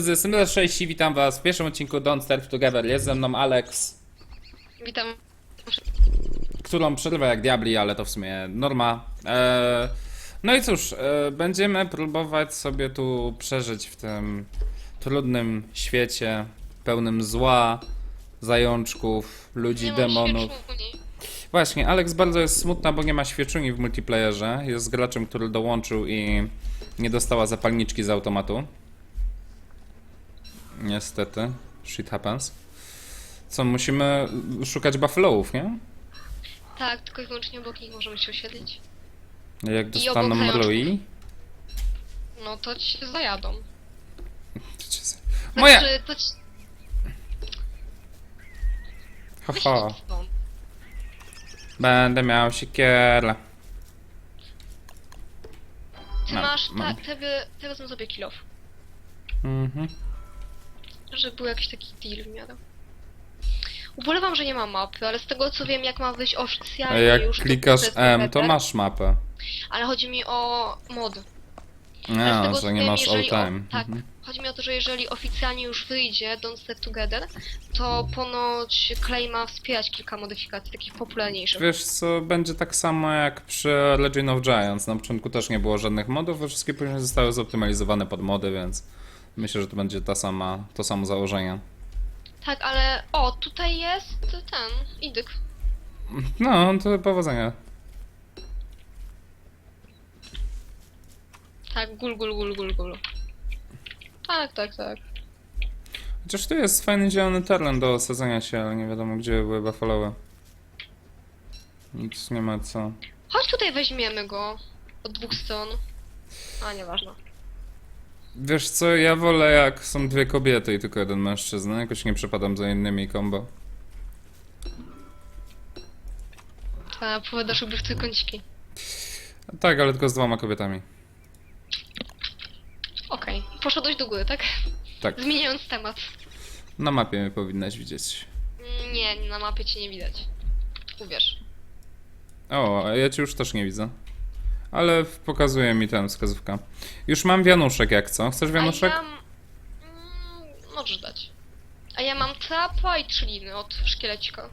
z Symulator 6 i witam was w pierwszym odcinku Don't Starve Together. Jest ze mną Alex, Witam. którą przerwę jak diabli, ale to w sumie norma. Eee, no i cóż, e, będziemy próbować sobie tu przeżyć w tym trudnym świecie, pełnym zła, zajączków, ludzi, demonów. Właśnie, Alex bardzo jest smutna, bo nie ma świeczuni w multiplayerze. Jest graczem, który dołączył i nie dostała zapalniczki z automatu. Niestety, shit happens. Co, musimy szukać buffaloów, nie? Tak, tylko i wyłącznie obok nich możemy się osiedlić. Jak obok dostaną mrui. No to ci się zajadą. to cię z- Moja! Znaczy, to ci... Haha, Wyślij stąd. będę miał siekierę. Ty Mam, masz... mam. Ta, te, te wezmę sobie kill off. Mhm. Żeby był jakiś taki deal w miarę. Ubolewam, że nie ma mapy, ale z tego co wiem, jak ma wyjść A oficjalnie jak już... klikasz M, to masz mapę. Ale chodzi mi o mod. Ale z A, tego, że nie wiem, masz all jeżeli o- time. Tak. Mhm. Chodzi mi o to, że jeżeli oficjalnie już wyjdzie Don't Stick Together, to ponoć Clay ma wspierać kilka modyfikacji, takich popularniejszych. Wiesz co, będzie tak samo jak przy Legend of Giants. Na początku też nie było żadnych modów, a wszystkie później zostały zoptymalizowane pod mody, więc myślę, że to będzie ta sama, to samo założenie. Tak, ale o, tutaj jest ten, idyk. No, to powodzenia. Tak, gul, gul, gul, gul, gul. Tak, tak, tak. Chociaż tu jest fajny zielony teren do osadzenia się, ale nie wiadomo gdzie były buffaloły. Nic nie ma co. Chodź tutaj weźmiemy go od dwóch stron. A, nieważne. Wiesz co, ja wolę jak są dwie kobiety i tylko jeden mężczyzna. Jakoś nie przepadam za innymi combo. Ta, powiadasz ubywcy kąciki. Tak, ale tylko z dwoma kobietami. Okej, poszedłeś do góry, tak? Tak. Zmieniając temat. Na mapie mnie powinnaś widzieć. Nie, na mapie cię nie widać. Uwierz. O, a ja cię już też nie widzę. Ale pokazuje mi ten wskazówka. Już mam wianuszek jak co? Chcesz wianuszek? A ja... m- Mm, możesz dać. A ja mam trapa i trzliny od szkielecika.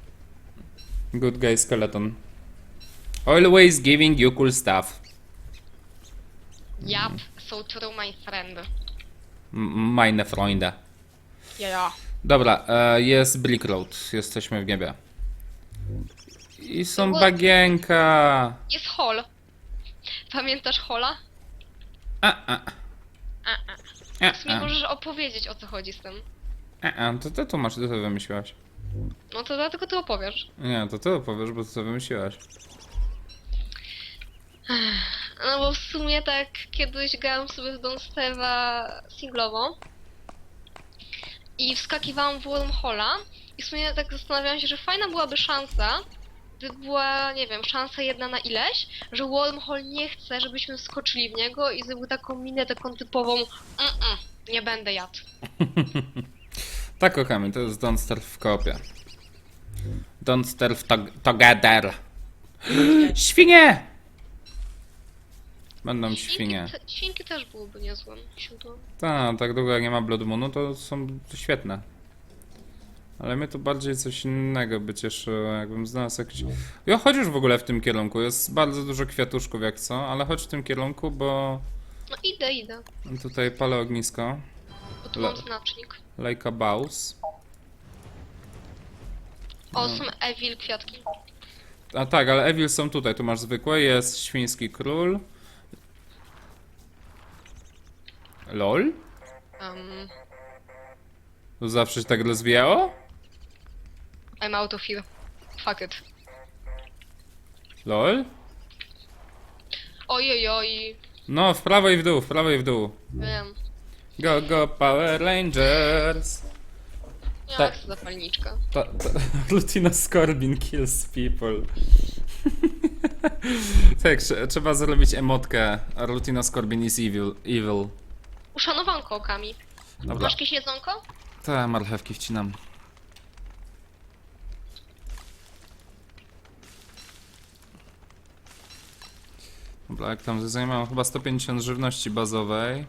Good guy skeleton. Always giving you cool stuff. Yep, so true my friend. M- Meine Freunde. Ja, ja. Dobra, e, jest Brick Road. Jesteśmy w niebie. I są bagienka. Jest hol. Pamiętasz hola? A, a, A, a. a, W sumie a, możesz opowiedzieć o co chodzi z tym. a, a. To ty tu masz, ty to wymyśliłaś. No to dlatego ty opowiesz. Nie, to ty opowiesz, bo ty to wymyśliłaś. No bo w sumie tak kiedyś grałam sobie w Don't Steve'a singlowo i wskakiwałam w wormhola i w sumie tak zastanawiałam się, że fajna byłaby szansa, była, nie wiem, szansa jedna na ileś, że wormhole nie chce, żebyśmy wskoczyli w niego i zrobił taką minę taką typową nie będę jadł. Tak, kochamy, to jest Don't Starve w kopie. Don't Starve to together. Świnie! Będą świnie. te, świnki też byłyby niezłym źródłem. Tak, tak długo jak nie ma Blood Moonu, to są świetne. Ale mnie to bardziej coś innego by cieszyło, jakbym znalazł jakiś... Ja chodź już w ogóle w tym kierunku, jest bardzo dużo kwiatuszków jak co, ale chodź w tym kierunku, bo No idę, idę, tutaj palę ognisko. bo tu Le- mam znacznik. Like a boss. O, są evil kwiatki. A tak, ale Evil są tutaj, tu masz zwykłe, jest świński król. LOL? Um, To zawsze się tak rozwijało? I'm out of here. Fuck it. LOL? Ojej, oj, No, w prawo i w dół, w prawo i w dół. wiem. Go, go, Power Rangers! Ja Tak. chcę zapalniczka. Ta, ta, Lutina Scorbin kills people. tak, trze- trzeba zrobić emotkę. Lutina Scorbin is evil. evil. Uszanowanko okami. Dobra, Masz jakieś jedzonko? te marchewki wcinam. Dobra, jak tam zajmowałem chyba 150 żywności bazowej.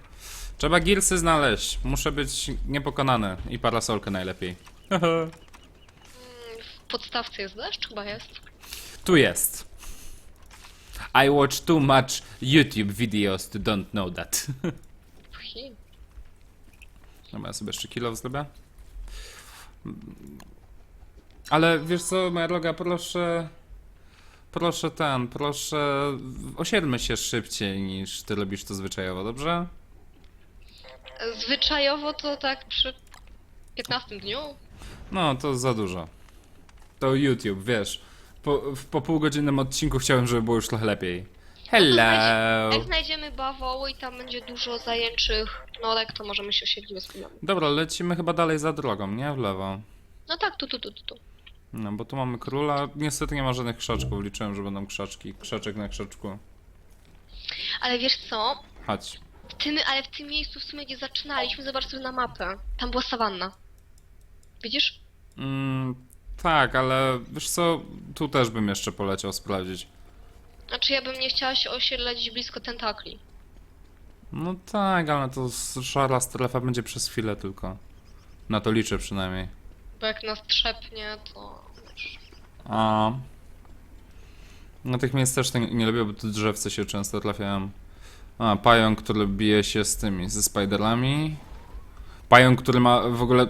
Trzeba gilsy znaleźć. Muszę być niepokonany. I parasolkę najlepiej. W podstawce jest deszcz? Chyba jest. tu jest. I watch too much YouTube videos to don't know that. Pchi. Dobra, ja sobie jeszcze kilo zrobię. Ale wiesz co, moja droga, proszę... Proszę ten, proszę... Osiedlmy się szybciej niż ty robisz to zwyczajowo, dobrze? Zwyczajowo to tak przy 15 dniu. No, to za dużo. To YouTube, wiesz. Po, w- po półgodzinnym odcinku chciałem, żeby było już trochę lepiej. Hello! Jak znajdziemy bawoły i tam będzie dużo zajęczych norek, to możemy się osiedlić bez problemu. Dobra, lecimy chyba dalej za drogą, nie? W lewo. No tak, tu, tu, tu, tu, tu. No, bo tu mamy króla. Niestety nie ma żadnych krzaczków. Liczyłem, że będą krzaczki. Krzaczek na krzaczku. Ale wiesz co? Chodź. W tym, ale w tym miejscu w sumie gdzie zaczynaliśmy, zobacz sobie na mapę. Tam była sawanna. Widzisz? Mm, tak, ale wiesz co? Tu też bym jeszcze poleciał sprawdzić. Znaczy ja bym nie chciała się osiedlać blisko tentakli. No tak, ale to szara strefa będzie przez chwilę tylko. Na to liczę przynajmniej. Bo jak nas trzepnie, to... wiesz. A. No tych miejsc też nie, nie lubię, bo tu drzewce się często trafiają. A, pająk, który bije się z tymi, ze spiderami. Pająk, który ma w ogóle...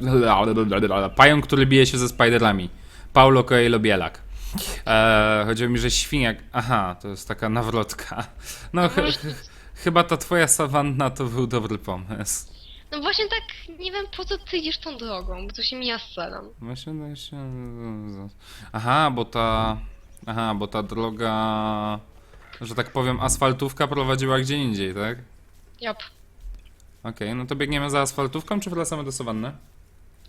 Pająk, który bije się ze spiderami. Paulo Coelho Bielak. Eee, chodziło mi, że świniak... Aha, to jest taka nawrotka. No, ch chyba ta twoja sawanna to był dobry pomysł. No właśnie tak, nie wiem po co ty idziesz tą drogą, bo to się mija z celem. Właśnie, właśnie. Aha, bo ta. Aha, bo ta droga. Że tak powiem, asfaltówka prowadziła gdzie indziej, tak? Jop. Okej, no to biegniemy za asfaltówką, czy wracamy do sawanny?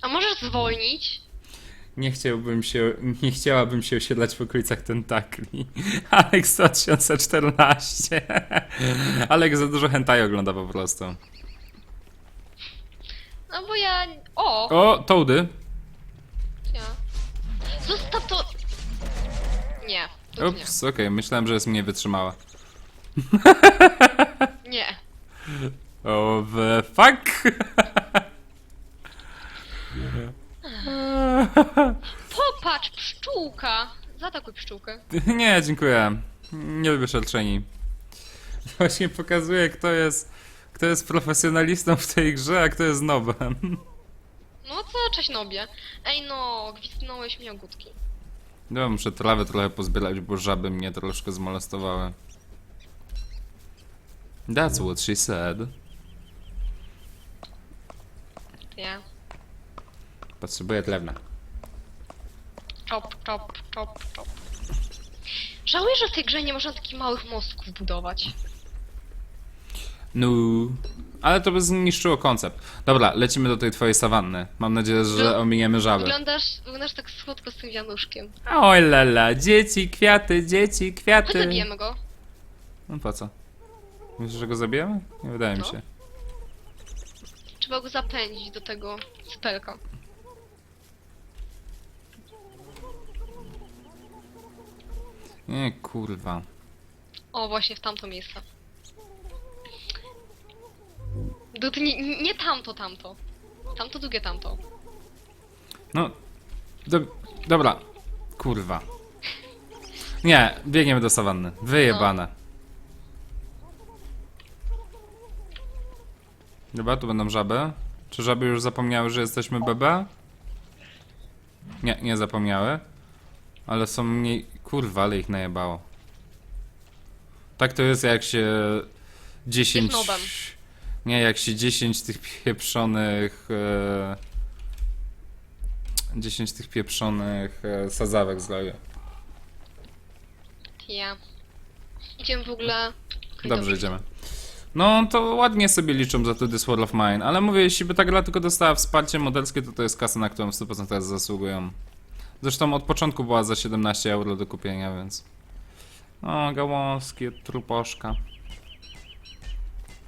A możesz zwolnić? Nie chciałbym się, nie chciałabym się osiedlać w okolicach tentakli. Alex 2014. Alex za dużo hentai ogląda po prostu. No bo ja... O! O, Toady. Ja. Zostaw to... Nie. to Ups, okej, myślałem, że jest mnie wytrzymała. Nie. O, the fuck? Popatrz, pszczółka! Zaatakuj pszczółkę. Nie, dziękuję. Nie lubię szerszeni. Właśnie pokazuje, kto jest, kto jest profesjonalistą w tej grze, a kto jest nobem. No co, cześć nobie. Ej no, gwizdnąłeś mi ogódki. No, muszę trawę trochę pozbierać, bo żaby mnie troszkę zmolestowały. That's what she said. Ja. Potrzebuję drewna. Czop, czop, czop, czop. Żałuję, że w tej grze nie można takich małych mostków budować. No, ale to by zniszczyło koncept. Dobra, lecimy do tej twojej sawanny. Mam nadzieję, że No, ominiemy żaby. Wyglądasz, wyglądasz tak słodko z tym wianuszkiem. Oj lala, dzieci, kwiaty, dzieci, Chodź kwiaty. zabijemy go. No po co? Myślisz, że go zabijemy? Nie wydaje mi No. się. Trzeba go zapędzić do tego spelka. Nie, kurwa. O, właśnie w tamto miejsce. Do, nie, nie tamto, tamto. Tamto, drugie tamto. No, do, dobra, kurwa. Nie, biegniemy do sawanny. Wyjebane. Dobra, tu będą żaby. Czy żaby już zapomniały, że jesteśmy BB? Nie, nie zapomniały. Ale są mniej... Kurwa, ale ich najebało. Tak to jest jak się 10... Jest nobem. Nie, jak się 10 tych pieprzonych... E... 10 tych pieprzonych e, sadzawek zrobię. Ja. Idziemy w ogóle... Dobrze, idziemy. No, to ładnie sobie liczą za to This World of Mine, ale mówię, jeśli by ta gra tylko dostała wsparcie modelskie, to to jest kasa, na którą w 100% zasługują. Zresztą od początku była za 17 euro do kupienia, więc... O, gałązki, truposzka.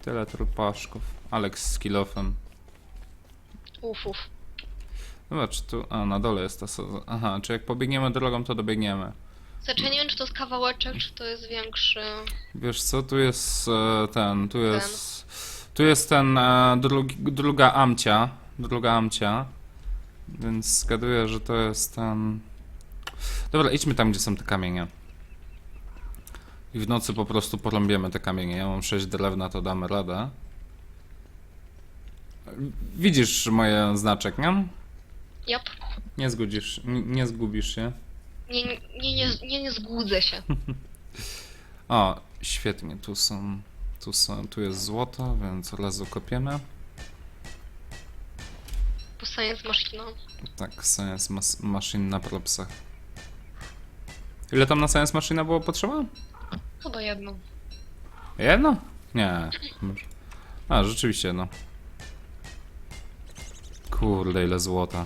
Tyle truposzków. Alex z kilofem. Uf, uf. Zobacz, tu... A, na dole jest ta... sadza- Aha, czy jak pobiegniemy drogą, to dobiegniemy. Znaczy, ja nie wiem, czy to jest kawałeczek, czy to jest większy... Wiesz co, tu jest e, ten, tu jest... Tu jest ten e, drugi, druga amcia. Druga amcia. Więc zgaduję, że to jest ten. Dobra, idźmy tam, gdzie są te kamienie. I w nocy po prostu porąbiemy te kamienie. Ja mam 6 drewna, to damy radę. Widzisz moje znaczek, nie? Jap. Nie zgudzisz, nie, nie zgubisz się. Nie, nie, nie, nie, nie zgłudzę się. O, świetnie, tu są, tu są, tu jest złoto, więc od razu kopiemy. Powstanie z maszyną. Tak, Science mas Machine na propsach. Ile tam na Science Machine było potrzeba? Chyba jedną. Jedno? Nie. może- A, rzeczywiście, no. Kurde, ile złota.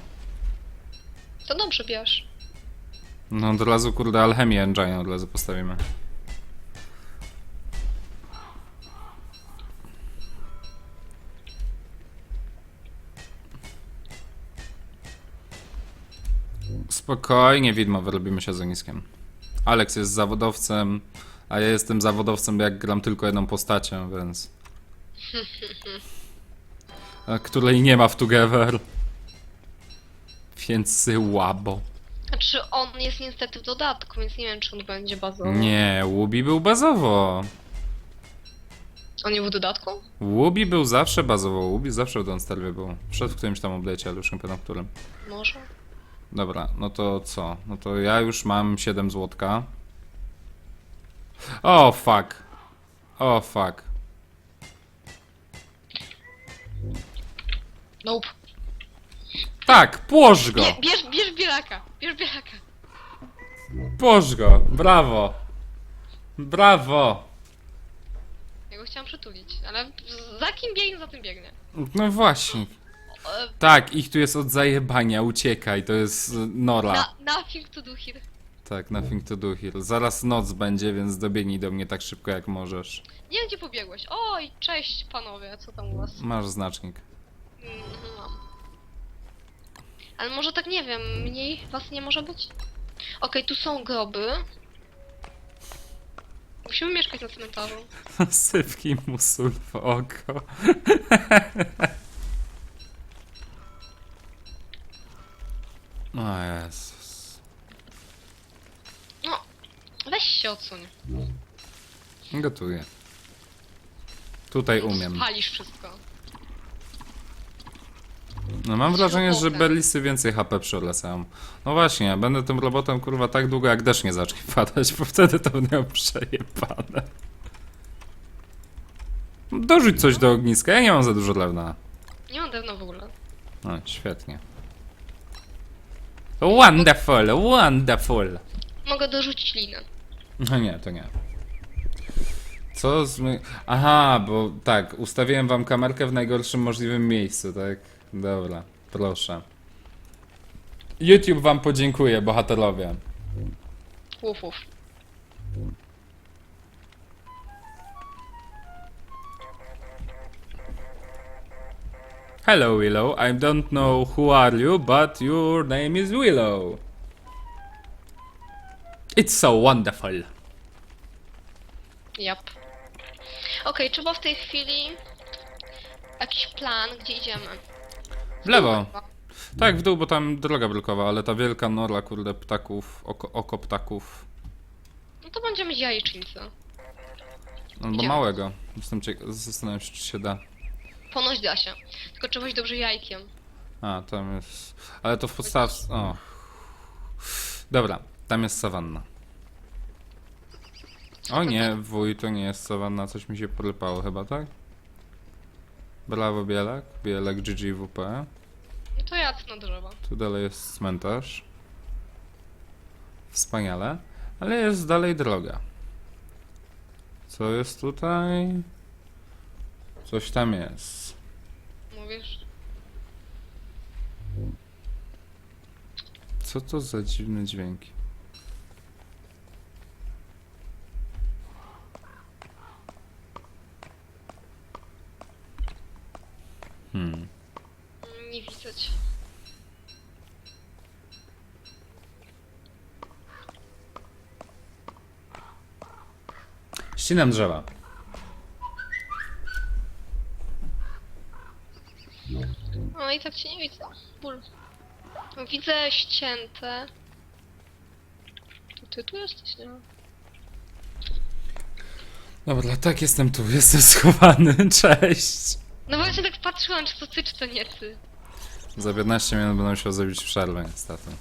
To dobrze bierz. No od razu, kurde, alchemię engine od razu postawimy. Spokojnie, widmo, wyrobimy się z ogniskiem. Alex jest zawodowcem, a ja jestem zawodowcem, jak gram tylko jedną postacią, więc... A, Której nie ma w Together. Więc łabo. Znaczy on jest niestety w dodatku, więc nie wiem czy on będzie bazowy. Nie, Łubi był bazowo. On nie był w dodatku? Łubi był zawsze bazowo, Łubi zawsze w Donstarwie był. Przed którymś tam update'cie, ale już nie pamiętam którym. Może. Dobra, no to co? No to ja już mam 7 złotka. O, fuck. O, fuck. Nope. Tak, płoż go! Bie, bierz, bierz bieraka. Bierz bieraka. Płoż go! Brawo! Brawo! Ja go chciałam przytulić, ale za kim biegnie, za tym biegnie. No właśnie. E, Tak, ich tu jest od zajebania, uciekaj, to jest y, Nora. Na, nothing to do here. Tak, nothing to do here. Zaraz noc będzie, więc dobiegnij do mnie tak szybko jak możesz. Nie wiem gdzie pobiegłeś. Oj, cześć panowie, co tam u was? Masz znacznik. Mm, Mam. Ale może tak nie wiem, mniej was nie może być? Okej, tu są groby. Musimy mieszkać na cmentarzu. Sypki mu sól w oko. O Jezus. No, weź się odsuń. Gotuję. Tutaj umiem. Spalisz wszystko. No mam wrażenie, że berlisy więcej HP przylecają. No właśnie, będę tym robotem kurwa tak długo jak deszcz nie zacznie padać, bo wtedy to miał przejebane. Dorzuć coś do ogniska, ja nie mam za dużo drewna. Nie mam dawno w ogóle. No, świetnie. Wonderful, wonderful. Mogę dorzucić linę. No nie, to nie. Co z my... Aha, bo tak, ustawiłem wam kamerkę w najgorszym możliwym miejscu, tak? Dobra, proszę. YouTube wam podziękuję, bohaterowie. Uf, uf. Hello Willow, I don't know who are you, but your name is Willow. It's so wonderful. Jap. Okej, trzeba w tej chwili jakiś plan, gdzie idziemy. W lewo. Tak, w dół, bo tam droga blokowa, ale ta wielka nora, kurde, ptaków, oko, oko ptaków. No to będziemy mieć jajecznicę. Albo Gdzie? małego. Jestem cieka- zastanawiam się, czy się da. Ponoć da się. Tylko trzeba dobrze jajkiem. A, tam jest. Ale to w podstawce. O. Dobra, tam jest sawanna. O nie, wuj, to nie jest sawanna, coś mi się porypało chyba, tak? Brawo, Bielak. Bielak GGWP. No to jadę na. Tu dalej jest cmentarz. Wspaniale. Ale jest dalej droga. Co jest tutaj? Coś tam jest. Mówisz? Co to za dziwne dźwięki? Hmm. Mm, Nie widać. Ścinam drzewa. i tak cię nie widzę. Ból. Widzę ścięte. To ty tu jesteś, nie? Dobra, tak jestem tu, jestem schowany, cześć. No właśnie tak patrzyłam, czy to ty, czy to nie ty. Za 15 minut będę musiał zrobić przerwę, niestety.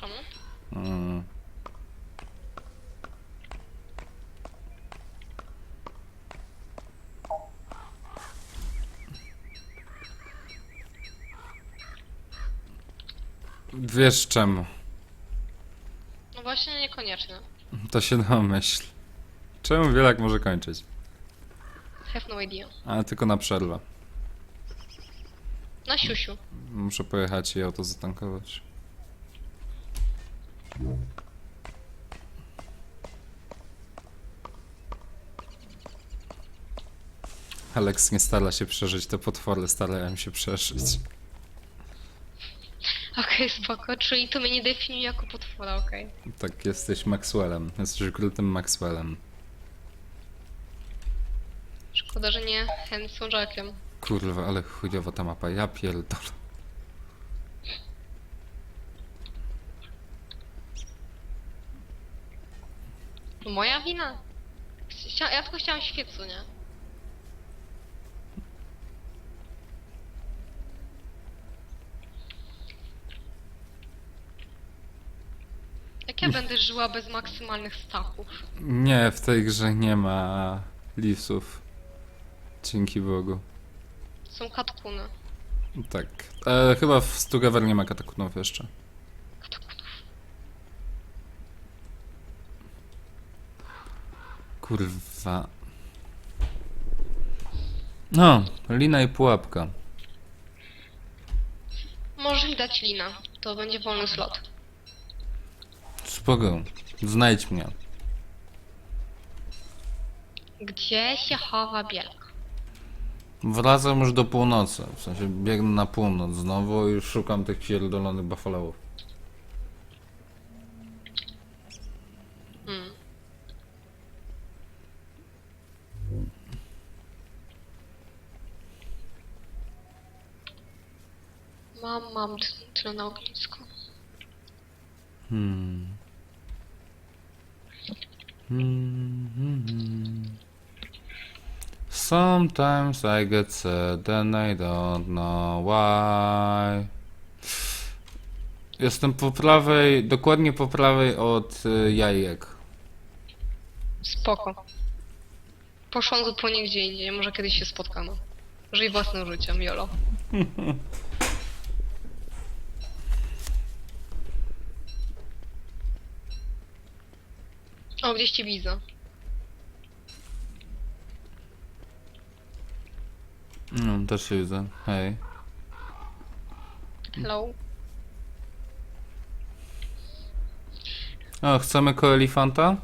Czemu? Mm. Wiesz czemu? No właśnie niekoniecznie. To się domyśl. Czemu Wielak może kończyć? Have no idea. Ale tylko na przerwę. Na siusiu. Muszę pojechać i auto zatankować. Alex nie stara się przeżyć, te potwory starają się przeżyć. Okej, spoko, czyli to mnie nie definiuje jako potwora, okej. Tak, jesteś Maxwellem. Jesteś grutym Maxwellem. Szkoda, że nie Handsome Jackiem. Kurwa, ale chujowa ta mapa, ja pierdolę. No moja wina. Chcia... Ja tylko chciałam świecu, nie? Jak ja będę żyła bez maksymalnych stachów? Nie, w tej grze nie ma lisów. Dzięki Bogu. Są katkuny. Tak. E, chyba w Stugaver nie ma katakunów jeszcze. Kurwa. No, lina i pułapka. Możesz mi dać lina. To będzie wolny slot. Spoko. Znajdź mnie. Gdzie się chowa bielk? Wracam już do północy. W sensie biegnę na północ znowu i szukam tych pierdolonych buffaloów. Hmm. Mam, mam tyle na. Hmm. Hmm, hmm, hmm. Sometimes I get sad and I don't know why. Jestem po prawej, dokładnie po prawej od y, jajek. Spoko. Poszłam zupełnie gdzie indziej, może kiedyś się spotkamy. Żyj własnym życiem, jolo. O, gdzieś cię widzę. No, też się widzę. Hej. Hello. O, chcemy koelifanta?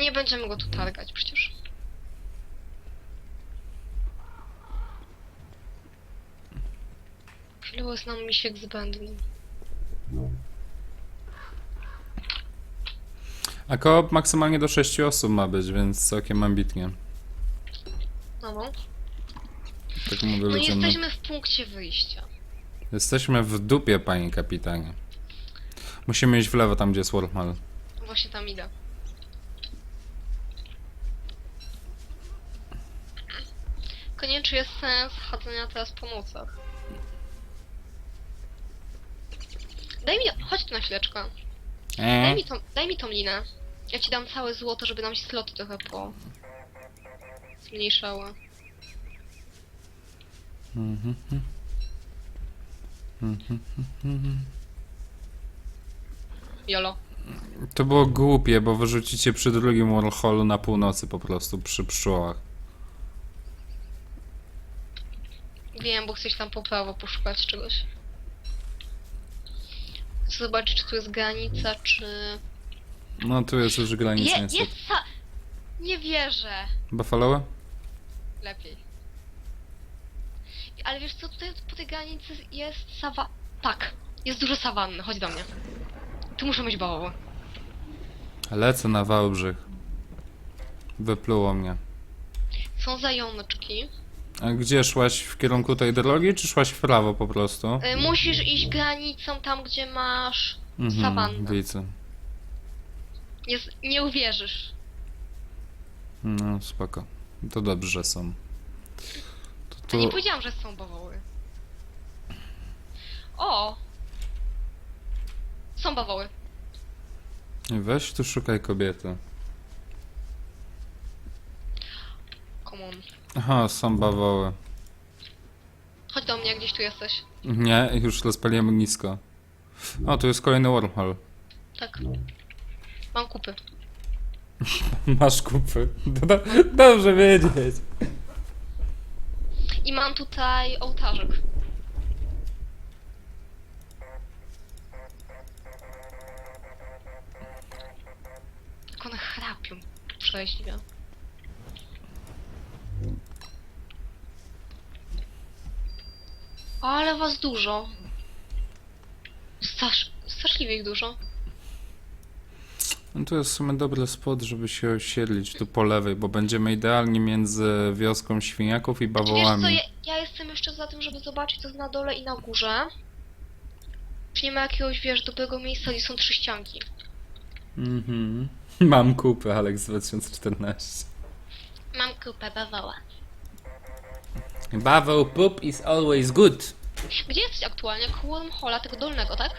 Nie będziemy go tu targać przecież. Chwilę jest nam misiek zbędny. A koop maksymalnie do 6 osób ma być, więc całkiem ambitnie. No, no. No jesteśmy w punkcie wyjścia. Jesteśmy w dupie, panie kapitanie. Musimy iść w lewo, tam gdzie jest Warhol. Właśnie tam idę. Tylko nie wiem, czy jest sens chodzenia teraz po nocach. Daj mi, chodź tu na chwileczkę. Daj Eee. mi, tą, daj mi tą linę. Ja ci dam całe złoto, żeby nam się sloty trochę po... zmniejszały. Jolo. To było głupie, bo wyrzucicie przy drugim Warholu na północy po prostu, przy pszczołach. Wiem, bo chcesz tam po prawo poszukać czegoś. Chcę zobaczyć, czy tu jest granica, czy... No tu jest już granica Je, niestety. jest sa... Nie wierzę. Buffalo? Lepiej. Ale wiesz co, tutaj po tej granicy jest sawa... Tak, jest dużo sawanny, chodź do mnie. Tu muszę mieć bałały. Lecę na Wałbrzych. Wypluło mnie. Są zajączki. A gdzie szłaś w kierunku tej drogi, czy szłaś w prawo po prostu? Y, musisz iść granicą tam, gdzie masz Mhm, sawannę. widzę. Nie, z- nie uwierzysz. No, spoko. To dobrze że są. To Ja nie powiedziałam, że są bawoły. O! Są bawoły. Weź tu szukaj kobiety. Come on. Aha, są bawoły. Chodź do mnie, gdzieś tu jesteś. Nie, już rozpaliłem ognisko. O, tu jest kolejny wormhole. Tak. Mam kupy. Masz kupy. Do, dobrze wiedzieć. I mam tutaj ołtarzyk. Jak one chrapią. Przeźliwie. Ale was dużo. Strasz, straszliwie ich dużo. No tu jest w sumie dobry spot, żeby się osiedlić tu po lewej, bo będziemy idealnie między wioską świniaków i Wiesz co, bawołami. ja, ja jestem jeszcze za tym, żeby zobaczyć co jest na dole i na górze. Czy nie ma jakiegoś, wiesz, dobrego miejsca, gdzie są trzy ścianki. Mhm. Mam kupę, Alex 2014. Mam kupę bawoła. Baweł poop is always good. Gdzie jesteś aktualnie? Koło Hola, tego dolnego, tak?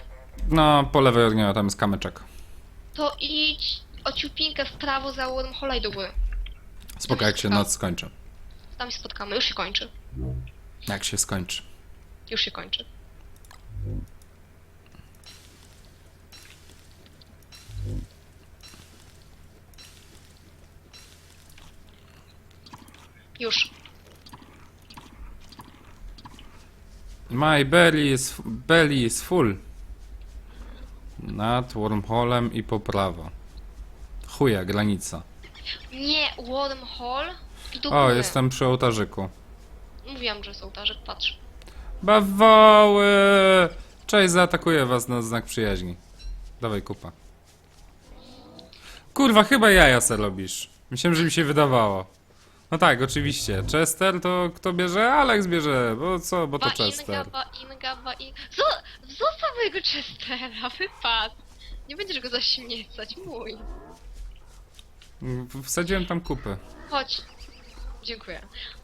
No, po lewej od niego tam jest kamyczek. To idź o ciupinkę w prawo za Wormhola i do góry. Spoko, jak się noc skończy. Tam się spotkamy. Już się kończy. Jak się skończy. Już się kończy. Już. My belly is, belly is full. Nad wormholem i po prawo. Chuja, granica. Nie, Wormhole i O, góry. jestem przy ołtarzyku. Mówiłam, że jest ołtarzyk, patrz. Bawoły! Cześć, zaatakuję was na znak przyjaźni. Dawaj kupa. Kurwa, chyba jaja se robisz. Myślałem, że mi się wydawało. No tak, oczywiście. Chester to kto bierze? Alex bierze, bo co, bo to Ba Chester. inga, ba inga, ba in... Zo- Zostaw mojego Chestera, wypadł. Nie będziesz go zaśmiecać, mój. Wsadziłem tam kupy. Chodź. Dziękuję.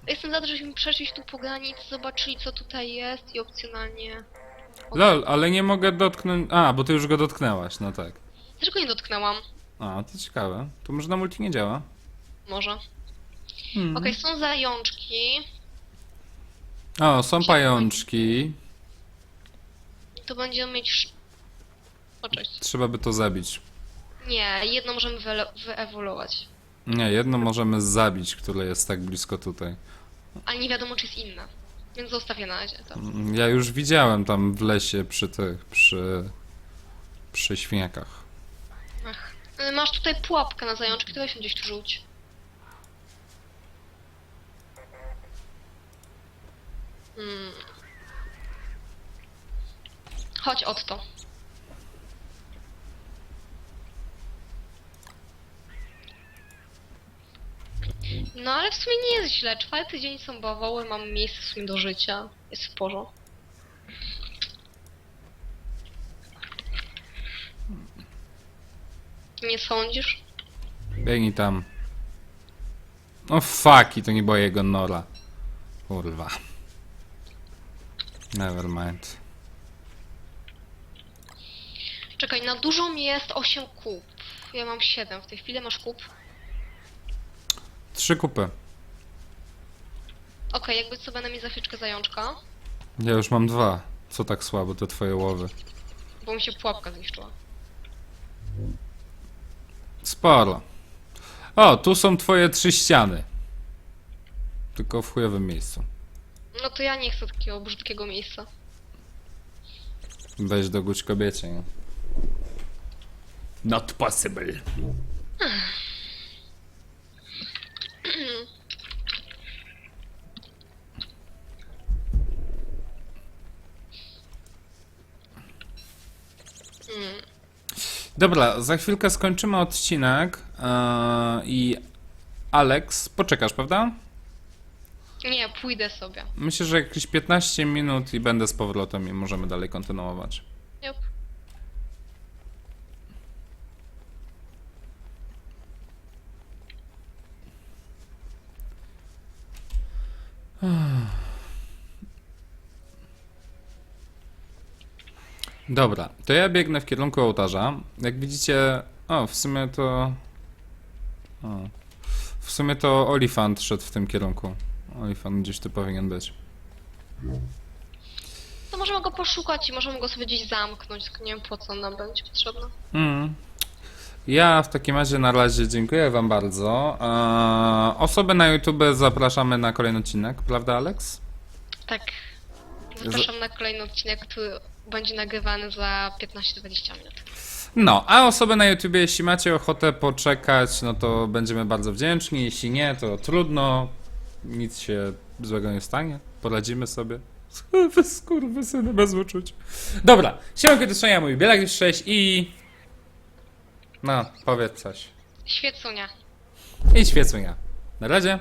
Jestem za to, żebyśmy przeszli tu po granicy, zobaczyli co tutaj jest i opcjonalnie... Lol, ale nie mogę dotknąć... A, bo ty już go dotknęłaś, no tak. Dlaczego nie dotknęłam? A, to ciekawe. To może na multi nie działa. Może. Hmm. Okej, są zajączki. O, są pajączki. To będziemy mieć... sz- O, cześć. Trzeba by to zabić. Nie, jedno możemy wyele- wyewoluować. Nie, jedno możemy zabić, które jest tak blisko tutaj. Ale nie wiadomo, czy jest inna. Więc zostawię na razie to. Ja już widziałem tam w lesie przy tych, przy... przy świniakach. Ach. Y, Masz tutaj pułapkę na zajączki, to weź ją gdzieś tu rzuć. Hmm. Chodź od to. No ale w sumie nie jest źle. Czwarty dzień są bawoły, mam miejsce w sumie do życia. Jest w porządku. Nie sądzisz? Biegnij tam. O fuck, i to nie była jego nora. Kurwa. Never mind. Czekaj, na dużą jest 8 kup. Ja mam 7 w tej chwili. Masz kup? Trzy kupy. Okej, jakby co będę mi za chwileczkę zajączka, Ja już mam dwa. Co tak słabo, te twoje łowy? bo mi się pułapka zniszczyła. Sporo. O, tu są twoje trzy ściany. Tylko w chujowym miejscu. No to ja nie chcę takiego brzydkiego miejsca. Weź do guć kobiecie. Nie? Not possible. Dobra, za chwilkę skończymy odcinek yy, i Alex, poczekasz, prawda? Nie, pójdę sobie. Myślę, że jakieś 15 minut i będę z powrotem i możemy dalej kontynuować. Yep. Dobra, to ja biegnę w kierunku ołtarza. Jak widzicie, o, w sumie to... O, w sumie to Olifant szedł w tym kierunku. Olifant gdzieś tu powinien być. To możemy go poszukać i możemy go sobie gdzieś zamknąć, tylko nie wiem po co nam będzie potrzebne. Mm. Ja w takim razie na razie dziękuję wam bardzo. Eee, osoby na YouTube zapraszamy na kolejny odcinek, prawda Alex? Tak. Zapraszam na kolejny odcinek, który będzie nagrywany za 15-20 minut. No, a osoby na YouTube, jeśli macie ochotę poczekać, no to będziemy bardzo wdzięczni. Jeśli nie, to trudno. Nic się złego nie stanie. Poradzimy sobie. Skurwysyny bez uczuć. Dobra, siemka do ja mój Bielak 6 i... No, powiedz coś. Świecunia. I świecunia. Na razie.